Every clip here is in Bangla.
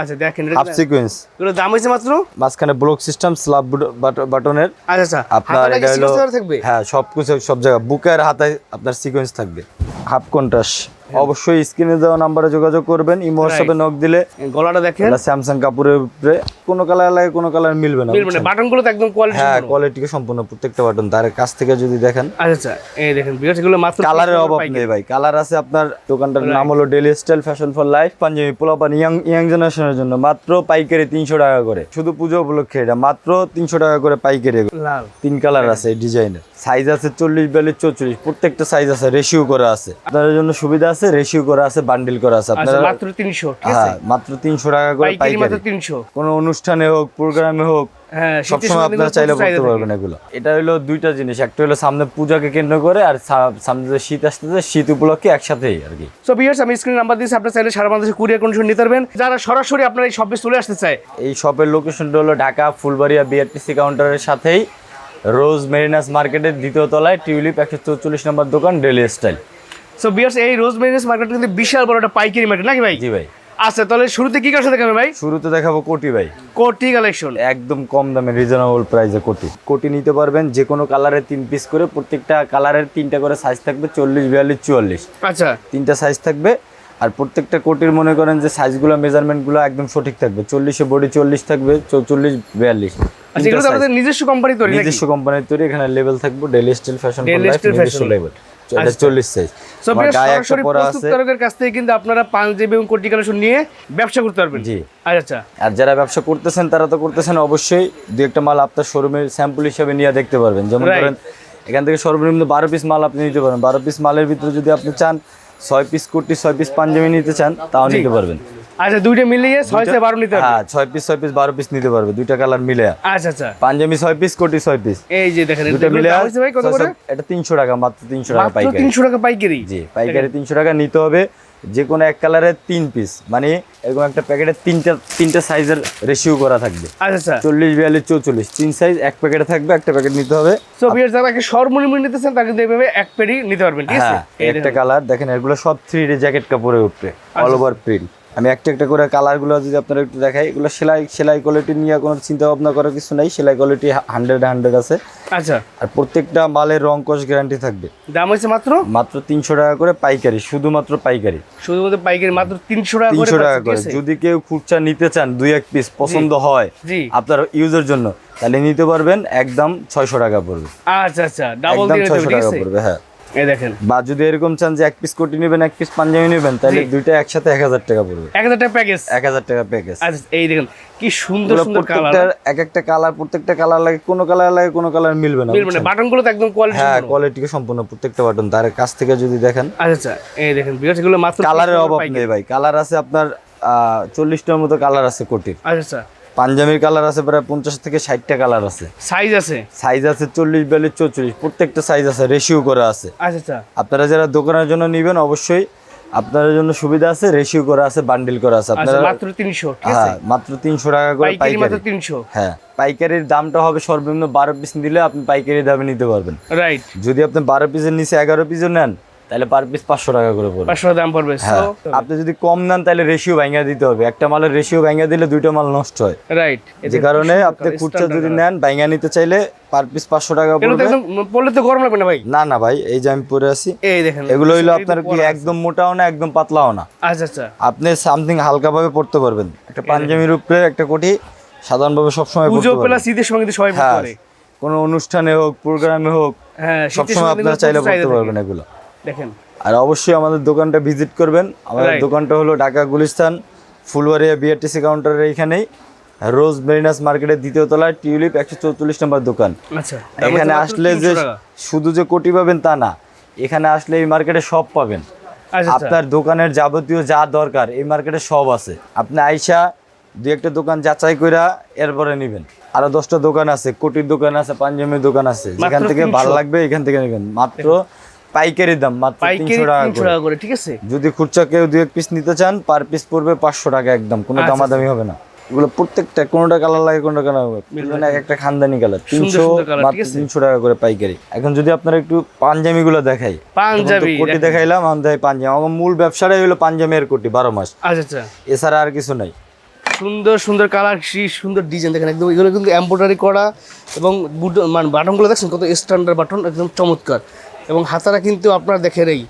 আচ্ছা দেখেন হাফ সিকোয়েন্স এগুলো দাম মাত্র? মাঝখানে ব্লক সিস্টেম স্ল্যাব বাটনের আচ্ছা আচ্ছা। আপনার এটা হলো হ্যাঁ সবকিছু সব জায়গায়। বুকের আপনার সিকোয়েন্স থাকবে। হাফ কন্ট্রাস্ট অবশ্যই স্ক্রিনে দেওয়া নাম্বারে যোগাযোগ করবেন ইমো হোয়াটসঅ্যাপে নক দিলে গলাটা দেখেন। স্যামসাং কাপড়ের উপরে কোন কালার লাগে কোনো কালার মিলবে না মানে বাটনগুলো তো একদম কোয়ালিটি হ্যাঁ কোয়ালিটিকে সম্পূর্ণ প্রত্যেকটা বাটন তার কাছ থেকে যদি দেখেন। আচ্ছা আচ্ছা। এই দেখেন বিকজ এগুলো মাত্র কালারের অভাব নেই ভাই। কালার আছে আপনার দোকানটার নাম হলো daily style fashion for life punjabi পোলাপান ইয়াং ইয়াং জেনারেশনের জন্য। মাত্র পাইকারি তিনশো টাকা করে। শুধু পুজো উপলক্ষে এটা মাত্র তিনশো টাকা করে পাইকারি লাল। তিন কালার আছে এই ডিজাইনের সাইজ আছে চল্লিশ বিয়াল্লিশ চৌচল্লিশ। প্রত্যেকটা সাইজ আছে রেশিও করা আছে। আপনাদের জন্য সুবিধা আছে রেশিও করা আছে বান্ডিল করা আছে। আচ্ছা আপনারা মাত্র 300 ঠিক আছে? হ্যাঁ মাত্র তিনশো টাকা করে পাইকারি মাত্র 300 কোনো অনুষ্ঠানে হোক প্রোগ্রামে হোক হ্যাঁ সবসময় সময় আপনারা চাইলে করতে পারবেন এগুলো। এটা হলো দুইটা জিনিস। একটা হলো সামনে পূজাকে কেন্দ্র করে আর সামনে যে শীত আসতেছে শীত উপলক্ষে একসাথেই আর কি। সো ভিউয়ার্স আমি স্ক্রিন নাম্বার দিয়েছি। আপনারা চাইলে সারা বাংলাদেশে কুরিয়ার কন্ডিশন নিতে পারবেন। যারা সরাসরি আপনার এই শপে চলে আসতে চায় এই শপের লোকেশনটা হলো ঢাকা ফুলবাড়িয়া বিআরটিসি কাউন্টারের সাথেই। রোজ মেরিনাস মার্কেটের দ্বিতীয় তলায় টিউলিপ একশো চৌচল্লিশ নম্বর দোকান ডেলি স্টাইল সো ভিউয়ার্স এই রোজ মেরিনেস মার্কেট কিন্তু বিশাল বড় একটা পাইকারি মার্কেট নাকি ভাই? জি ভাই। আচ্ছা তাহলে শুরুতে কি কাছে দেখাবে ভাই? শুরুতে দেখাবো কোটি ভাই। কোটি কালেকশন। একদম কম দামে রিজনেবল প্রাইসে কোটি। কোটি নিতে পারবেন যে কোনো কালারের তিন পিস করে প্রত্যেকটা কালারের তিনটা করে সাইজ থাকবে চল্লিশ বিয়াল্লিশ চুয়াল্লিশ। আচ্ছা। তিনটা সাইজ থাকবে আর প্রত্যেকটা কোটির মনে করেন যে সাইজগুলো মেজারমেন্টগুলো একদম সঠিক থাকবে। চল্লিশে বডি চল্লিশ থাকবে চৌচল্লিশ বিয়াল্লিশ। আচ্ছা নিজস্ব কোম্পানি তৈরি নিজস্ব কোম্পানির তৈরি এখানে লেভেল থাকবে ডেলি স্টাইল ফ্যাশন। লেভেল এটা চল্লিশ সাইজ সো আমার ভিউয়ার্স গায়ে একটা সরাসরি প্রস্তুতকারকের কাছ থেকে কিন্তু আপনারা পাঞ্জাবি এবং কোটি কালেকশন নিয়ে ব্যবসা করতে পারবেন। জি। আচ্ছা আচ্ছা। আর যারা ব্যবসা করতেছেন তারা তো করতেছেন অবশ্যই দু একটা মাল আপনার শোরুমের স্যাম্পল হিসেবে নিয়ে দেখতে পারবেন। যেমন. ধরেন এখান থেকে সর্বনিম্ন বারো পিস মাল আপনি নিতে পারেন বারো পিস মালের ভিতরে যদি আপনি চান ছয় পিস কুর্তি ছয় পিস পাঞ্জাবি নিতে চান তাও নিতে পারবেন। আচ্ছা দুইটা মিলিয়ে ছয় থেকে বারো নিতে পারবেন হ্যাঁ ছয় পিস ছয় পিস বারো পিস নিতে পারবে। দুইটা কালার মিলে। আচ্ছা আচ্ছা। পাঞ্জাবি ছয় পিস কোটি ছয় পিস। এই যে দেখেন দুটো মিলে দাম ভাই কত করে? এটা তিনশো টাকা মাত্র তিনশো টাকা মাত্র পাইকারি। তিনশো টাকা পাইকারি। জি পাইকারি তিনশো টাকা নিতে হবে। যে কোনো এক কালারের তিন পিস। মানে এরকম একটা প্যাকেটে তিনটা তিনটা সাইজের রেশিও করা থাকবে। আচ্ছা আচ্ছা। চল্লিশ বিয়াল্লিশ চৌচল্লিশ। তিন সাইজ এক প্যাকেটে থাকবে একটা প্যাকেট নিতে হবে। সো ভিউয়ার্স যারা একে সর্বনিম্ন নিতেছেন তাকে এইভাবে এক পেডি নিতে পারবেন ঠিক আছে? হ্যাঁ একটা কালার। দেখেন এগুলো সব থ্রি ডি জ্যাকেট কাপড়ে উঠবে অল ওভার প্রিন্ট আমি একটা একটা করে কালারগুলো যদি আপনারা একটু দেখাই এগুলো সেলাই সেলাই কোয়ালিটি নিয়ে কোনো চিন্তা ভাবনা করার কিছু নাই সেলাই কোয়ালিটি হান্ড্রেড হান্ড্রেড আছে। আচ্ছা। আর প্রত্যেকটা মালের রং কস গ্যারান্টি থাকবে। দাম হয়েছে মাত্র? মাত্র তিনশো টাকা করে পাইকারি শুধুমাত্র পাইকারি। শুধুমাত্র পাইকারি মাত্র তিনশো টাকা তিনশো টাকা করে। যদি কেউ খুচরা নিতে চান দুই এক পিস পছন্দ হয় আপনার ইউজের জন্য তাহলে নিতে পারবেন একদম ছয়শো টাকা পড়বে। আচ্ছা আচ্ছা। ডাবল ছয়শো টাকা পড়বে হ্যাঁ। এই দেখেন। বা যদি এরকম চান যে এক পিস কোটি নেবেন এক পিস পাঞ্জাবি নেবেন তাহলে দুইটা একসাথে এক হাজার টাকা পড়বে। এক হাজার টাকা প্যাকেজ এক হাজার টাকা প্যাকেজ আচ্ছা এই দেখেন কি সুন্দর সুন্দর কালার এক একটা কালার প্রত্যেকটা কালার লাগে কোনো কালার লাগে কোনো কালার মিলবে না মানে বাটনগুলো তো একদম কোয়ালিটি হ্যাঁ কোয়ালিটিকে সম্পূর্ণ প্রত্যেকটা বাটন তার কাছ থেকে যদি দেখেন আচ্ছা আচ্ছা এই দেখেন এগুলো মাত্র কালারের অভাব নেই ভাই। কালার আছে আপনার আহ, চল্লিশটার মতো কালার আছে কোটির আচ্ছা আচ্ছা। পাঞ্জাবির কালার আছে প্রায় পঞ্চাশ থেকে ষাটটা কালার আছে। সাইজ আছে? সাইজ আছে চল্লিশ বিয়াল্লিশ চৌচল্লিশ। প্রত্যেকটা সাইজ আছে রেশিও করা আছে। আচ্ছা আচ্ছা। আপনারা যারা দোকানের জন্য নেবেন অবশ্যই আপনাদের জন্য সুবিধা আছে রেশিও করা আছে বান্ডিল করা আছে। আচ্ছা আপনারা মাত্র তিনশো ঠিক আছে? হ্যাঁ মাত্র তিনশো টাকা করে পাইকারি মাত্র তিনশো? হ্যাঁ পাইকারির দামটা হবে সর্বনিম্ন বারো পিস নিলে আপনি পাইকারি দামে নিতে পারবেন। রাইট। যদি আপনি বারো পিসের নিচে এগারো পিসও নেন তাহলে পার পিস পাঁচশো টাকা করে পড়বে। পাঁচশো দাম পড়বে হ্যাঁ। আপনি যদি কম নেন তাহলে রেশিও ভাঙা দিতে হবে। একটা মালের রেশিও ভাঙা দিলে দুইটা মাল নষ্ট হয়। রাইট যে কারণে আপনি খুচরা যদি নেন ভাঙা নিতে চাইলে পার পিস পাঁচশো টাকা পড়বে। পড়লে তো গরম লাগবে না ভাই? না না ভাই এই যে আমি পরে আছি। এই দেখেন এগুলো হইল আপনার কি একদম মোটাও না একদম পাতলাও না? আচ্ছা আচ্ছা। আপনি সামথিং হালকাভাবে পড়তে পারবেন। একটা পাঞ্জাবির উপরে একটা কোটি সাধারণভাবে সবসময় পুজো পড়তে পেলা পারবেন শীতের সময় সবাই হ্যাঁ। কোনো অনুষ্ঠানে হোক প্রোগ্রামে হোক হ্যাঁ সবসময় সময় আপনারা চাইলে পড়তে পারবেন এগুলো। দেখেন। আর অবশ্যই আমাদের দোকানটা ভিজিট করবেন। আমাদের দোকানটা হলো ঢাকা গুলিস্তান ফুলবাড়িয়া বিআরটিসি কাউন্টারের এইখানেই। রোজ মেরিনাস মার্কেটের দ্বিতীয় তলায় টিউলিপ একশো চৌচল্লিশ নম্বর দোকান। আচ্ছা এখানে আসলে যে শুধু যে কোটি পাবেন তা না এখানে আসলে এই মার্কেটে সব পাবেন। আচ্ছা আচ্ছা। আপনার দোকানের যাবতীয় যা দরকার এই মার্কেটে সব আছে। আপনি আইসা দু একটা দোকান যাচাই কইরা এরপরে নেবেন। আরও দশটা দোকান আছে কোটির দোকান আছে পাঞ্জাবির দোকান আছে। যেখান থেকে ভালো লাগবে এখান থেকে নেবেন। মাত্র পাইকারি দাম মাত্র টাকা করে। ঠিক আছে? যদি খুচরা কেউ দুই এক পিস নিতে চান পার পিস পড়বে পাঁচশো টাকা একদম কোনো আচ্ছা, দামাদামি হবে না। এগুলো প্রত্যেকটা কোনোটা কালার লাগে কোনোটা কালার একটা খানদানি কালার তিনশো সুন্দর colour, ঠিক মাত্র আছে? তিনশো টাকা করে পাইকারি। এখন যদি আপনারা একটু পাঞ্জামি গুলো দেখাই পাঞ্জাবি কোটি দেখাইলাম পাঞ্জাবি। আমার মূল ব্যবসাটাই হলো কোটি বারো মাস। আচ্ছা আচ্ছা। এছাড়া আর কিছু নাই। সুন্দর সুন্দর কালার সুন্দর ডিজাইন দেখেন একদম। এগুলো কিন্তু এমব্রয়ডারি করা এবং বুট মানে বাটনগুলো দেখছেন কত স্ট্যান্ডার্ড বাটন একদম চমৎকার। এবং হাতারা কিন্তু আপনার দেখেন এই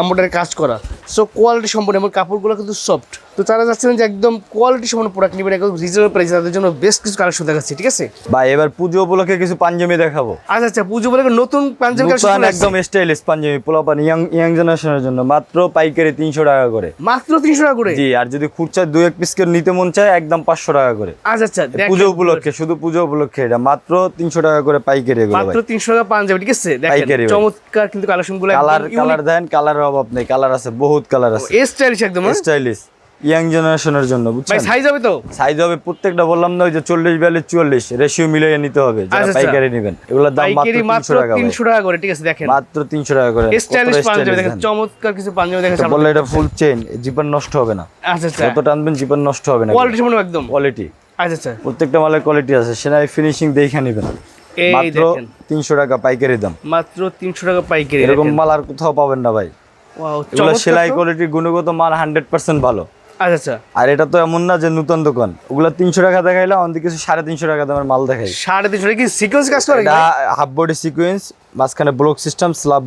এমব্রয়ডারি কাজ করা। সো কোয়ালিটি সম্পূর্ণ এবং কাপড়গুলো কিন্তু সফট তো তারা যাচ্ছেন যে একদম কোয়ালিটি সম্পূর্ণ প্রোডাক্ট নেবেন একদম রিজনেবল প্রাইস তাদের জন্য বেশ কিছু কালেকশন দেখাচ্ছি ঠিক আছে? বা এবার পুজো উপলক্ষে কিছু পাঞ্জাবি দেখাবো। আচ্ছা আচ্ছা পুজো বলে নতুন পাঞ্জাবি কালেকশন একদম স্টাইলিশ পাঞ্জাবি পোলাপান ইয়াং ইয়াং জেনারেশনের জন্য মাত্র পাইকারি তিনশো টাকা করে। মাত্র তিনশো টাকা করে? জি আর যদি খুচরা দুই এক পিস করে নিতে মন চায় একদম পাঁচশো টাকা করে। আচ্ছা আচ্ছা। পুজো উপলক্ষে শুধু পুজো উপলক্ষে এটা মাত্র তিনশো টাকা করে পাইকারি এগুলো মাত্র তিনশো টাকা পাঞ্জাবি ঠিক আছে? দেখেন পাইকারি চমৎকার কিন্তু কালেকশনগুলো কালার কালার দেন কালারের অভাব নেই কালার আছে বহুত কালার আছে। স্টাইলিশ একদম হ্যাঁ? স্টাইলিশ ইয়াং জেনারেশনের জন্য বুঝছেন? সাইজ হবে তো? সাইজ হবে প্রত্যেকটা বললাম না ওই যে চল্লিশ বিয়াল্লিশ চুয়াল্লিশ রেশিও মিলিয়ে নিতে হবে যারা আচ্ছা, আচ্ছা। পাইকারি নেবেন। এগুলোর দাম মাত্র পাইকারি মাত্র তিনশো টাকা ভাই। তিনশো টাকা করে ঠিক আছে দেখেন। মাত্র তিনশো টাকা করে। স্টাইলিশ পাঞ্জাবি দেখেন চমৎকার কিছু পাঞ্জাবি দেখেন বললে এটা ফুল চেইন জিপার নষ্ট হবে না। আচ্ছা আচ্ছা। যত টানবেন জিপার নষ্ট হবে না। কোয়ালিটি সম্পূর্ণ একদম। কোয়ালিটি আচ্ছা আচ্ছা। প্রত্যেকটা মালের কোয়ালিটি আছে সেটাই ফিনিশিং দেখে নেবেন। এই মাত্র দেখেন। তিনশো টাকা পাইকারি দাম। মাত্র তিনশো টাকা পাইকারি এরকম মাল আর কোথাও পাবেন না ভাই। সেলাই কোয়ালিটি গুণগত মাল হান্ড্রেড পার্সেন্ট ভালো। আচ্ছা আচ্ছা। আর এটা তো এমন না যে নতুন দোকান। ওগুলা তিনশো টাকা দেখাইলে অনেক কিছু সাড়ে তিনশো টাকা দামের মাল দেখাই। সাড়ে তিনশো টাকা কি সিকোয়েন্স কাজ করে হাফ বডি সিকোয়েন্স মাঝখানে ব্লক সিস্টেম স্ল্যাব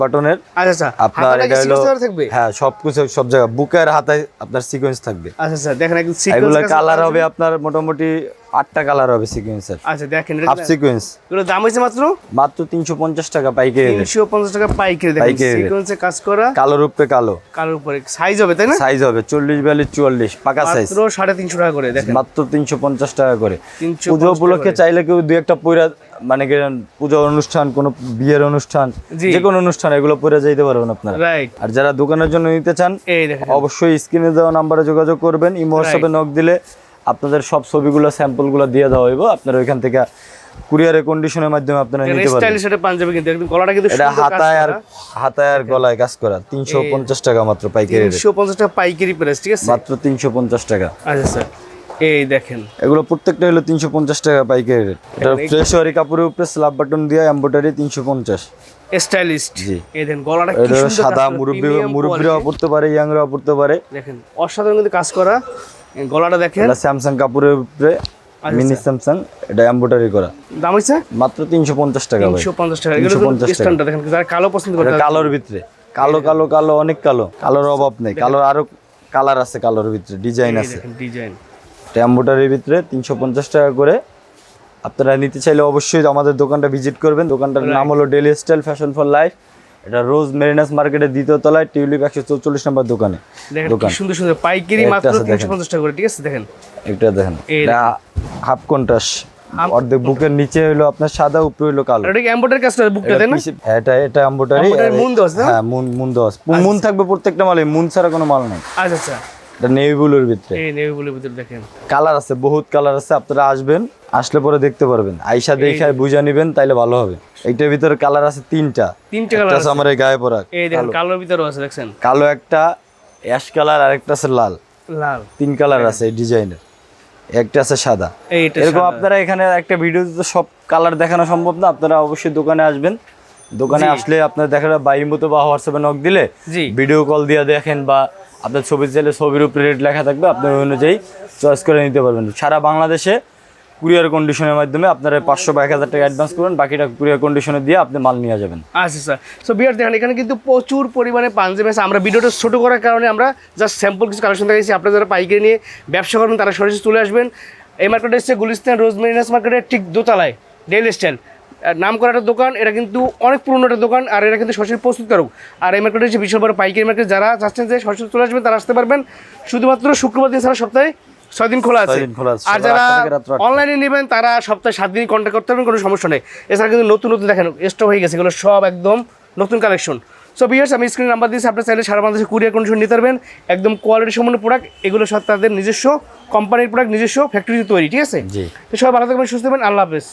বাটনের আচ্ছা আচ্ছা। আপনার এটা হলো থাকবে? হ্যাঁ সবকিছু সব জায়গায়। বুকের হাতে আপনার সিকোয়েন্স থাকবে। আচ্ছা আচ্ছা। দেখেন এগুলো কালার হবে আপনার মোটামুটি আটটা কালার হবে সিকোয়েন্সের আচ্ছা দেখেন হাফ সিকোয়েন্স এগুলো দাম হয়েছে মাত্র? মাত্র তিনশো পঞ্চাশ টাকা পাইকারি rate। তিনশো পঞ্চাশ টাকা পাইকারি দেখেন সিকোয়েন্সে কাজ করা। কালো রূপে কালো। কালোর উপরে। সাইজ হবে তাই না? সাইজ হবে চল্লিশ বিয়াল্লিশ চুয়াল্লিশ পাকা সাইজ মাত্র সাড়ে তিনশো টাকা করে দেখেন। মাত্র তিনশো পঞ্চাশ টাকা করে। 350 পুজো উপলক্ষে চাইলে কেউ দুই একটা পয়রা মানে কি পুজো অনুষ্ঠান কোনো বিয়ের অনুষ্ঠান যে কোনো অনুষ্ঠান এগুলো পরে যাইতে পারবেন আপনারা। রাইট আর যারা দোকানের জন্য নিতে চান অবশ্যই স্ক্রিনে দেওয়া নাম্বারে যোগাযোগ করবেন ইমো হোয়াটসঅ্যাপে নক দিলে আপনাদের সব ছবিগুলো স্যাম্পলগুলো দিয়ে দেওয়া হইব। আপনারা ওইখান থেকে কুরিয়ারের কন্ডিশনের মাধ্যমে আপনারা নিতে পারবেন। স্টাইলিশ একটা পাঞ্জাবি কিন্তু একদম গলাটা কিন্তু এটা হাতায় আর হাতায় আর গলায় কাজ করা। তিনশো পঞ্চাশ টাকা মাত্র পাইকারি রেট তিনশো পঞ্চাশ টাকা পাইকারি প্রাইস ঠিক আছে? মাত্র তিনশো পঞ্চাশ টাকা। আচ্ছা স্যার এই দেখেন। এগুলো প্রত্যেকটা হলো তিনশো পঞ্চাশ টাকা পাইকারি রেট এটা ফ্রেশ ওয়ারি কাপড়ের উপরে স্ল্যাব বাটন দিয়ে এম্বোটারি তিনশো পঞ্চাশ। স্টাইলিস্ট জি। এই দেখেন গলাটা কি সুন্দর সাদা মুরব্বী quality। পড়তে পারে ইয়াংরাও পড়তে পারে। দেখেন অসাধারণ কিন্তু কাজ করা। গলাটা দেখেন। এটা স্যামসাং কাপড়ের উপরে আচ্ছা, মিনি স্যামসাং এটা এম্বোটারি করা। দাম হয়েছে মাত্র তিনশো পঞ্চাশ টাকা ভাই। তিনশো পঞ্চাশ টাকা। এগুলো 350 টাকা। দেখেন যারা কালো পছন্দ করে কালোর ভিতরে। কালো কালো কালো অনেক কালো। কালোর অভাব নেই। কালোর আরও কালার আছে কালোর ভিতরে। ডিজাইন আছে। ডিজাইন। এটা এম্বোটারির ভিতরে তিনশো পঞ্চাশ টাকা করে। আপনারা নিতে চাইলে অবশ্যই আমাদের দোকানটা ভিজিট করবেন। দোকানটার নাম হলো daily style fashion for life এটা রোজ মেরিনাস মার্কেটের দ্বিতীয় তলায় টিউলিপ একশো চৌচল্লিশ নম্বর দোকানে। সুন্দর সুন্দর পাইকারি মাত্র তিনশো পঞ্চাশ টাকা করে ঠিক আছে দেখেন। এটা দেখেন। এটা হাফ কন্ট্রাস। অর্ধেক বুকের নিচে হলো আপনার সাদা উপরে হলো কালো। এটা কি বুকটা তাই না? হ্যাঁ, এটা এটা মুন হ্যাঁ মুন মুন দেওয়া মুন থাকবে প্রত্যেকটা মালে মুন ছাড়া কোনো মাল নাই। আচ্ছা আচ্ছা। এটা নেভি ব্লুর ভিতরে। এই নেভি ব্লুর ভিতরে দেখেন। কালার আছে বহুত কালার আছে আপনারা আসবেন আসলে পরে দেখতে পারবেন। আইসা দেখে বুঝা নিবেন তাইলে ভালো হবে। এইটার ভিতরে কালার আছে তিনটা। তিনটে কালার আছে। আমার এই গায়ে পরা এই দেখেন কালোর ভিতরেও আছে দেখছেন? কালো একটা অ্যাশ কালার আর একটা আছে লাল। লাল। তিন কালার আছে এই ডিজাইনের। একটা আছে সাদা। এরকম আপনারা এখানে একটা ভিডিওতে তো সব কালার দেখানো সম্ভব না আপনারা অবশ্যই দোকানে আসবেন। দোকানে আসলে আপনার দেখা যায় বাইর মতো বা হোয়াটসঅ্যাপে নক দিলে ভিডিও কল দিয়ে দেখেন বা আপনার ছবি চাইলে ছবির উপরে রেট লেখা থাকবে, আপনার ওই অনুযায়ী চয়েস করে নিতে পারবেন। সারা বাংলাদেশে কুরিয়ার কন্ডিশনের মাধ্যমে আপনারা পাঁচশো বা এক হাজার টাকা অ্যাডভান্স করবেন, বাকিটা কুরিয়ার কন্ডিশনে দিয়ে আপনি মাল নিয়ে যাবেন। আচ্ছা স্যার সো বিয়ার দেখেন, এখানে কিন্তু প্রচুর পরিমাণে পাঞ্জাবি আছে। আমরা ভিডিওটা ছোটো করার কারণে আমরা জাস্ট স্যাম্পল কিছু কালেকশন দেখাইছি। আপনারা যারা পাইকারি নিয়ে ব্যবসা করবেন তারা সরাসরি চলে আসবেন। এই মার্কেটে এসছে গুলিস্তান, রোজমেরিনাস মার্কেটের ঠিক দোতলায় ডেইলি স্টাইল নাম করা একটা দোকান এটা কিন্তু অনেক পুরনো একটা দোকান আর এটা কিন্তু সরাসরি প্রস্তুতকারক। আর এই মার্কেটে হচ্ছে বিশাল বড় পাইকারি মার্কেট যারা চাচ্ছেন যে সরাসরি চলে আসবেন তারা আসতে পারবেন। শুধুমাত্র শুক্রবার দিন সারা সপ্তাহে ছয় দিন খোলা আছে। আর যারা। অনলাইনে নেবেন তারা সপ্তাহে সাত দিন কন্ট্যাক্ট করতে পারবেন কোনো সমস্যা নেই। এছাড়া কিন্তু নতুন নতুন দেখেন স্টক হয়ে গেছে এগুলো সব একদম নতুন কালেকশন সো বিয়ার্স আমি স্ক্রিন নাম্বার দিয়েছি আপনার চাইলে সারা বাংলাদেশে কুরিয়ার কন্ডিশন নিতে পারবেন। একদম কোয়ালিটি সম্পন্ন প্রোডাক্ট এগুলো সব তাদের নিজস্ব কোম্পানির প্রোডাক্ট নিজস্ব ফ্যাক্টরিতে তৈরি ঠিক আছে? তো সবাই ভালো থাকবেন সুস্থ থাকবেন আল্লাহ হাফেজ।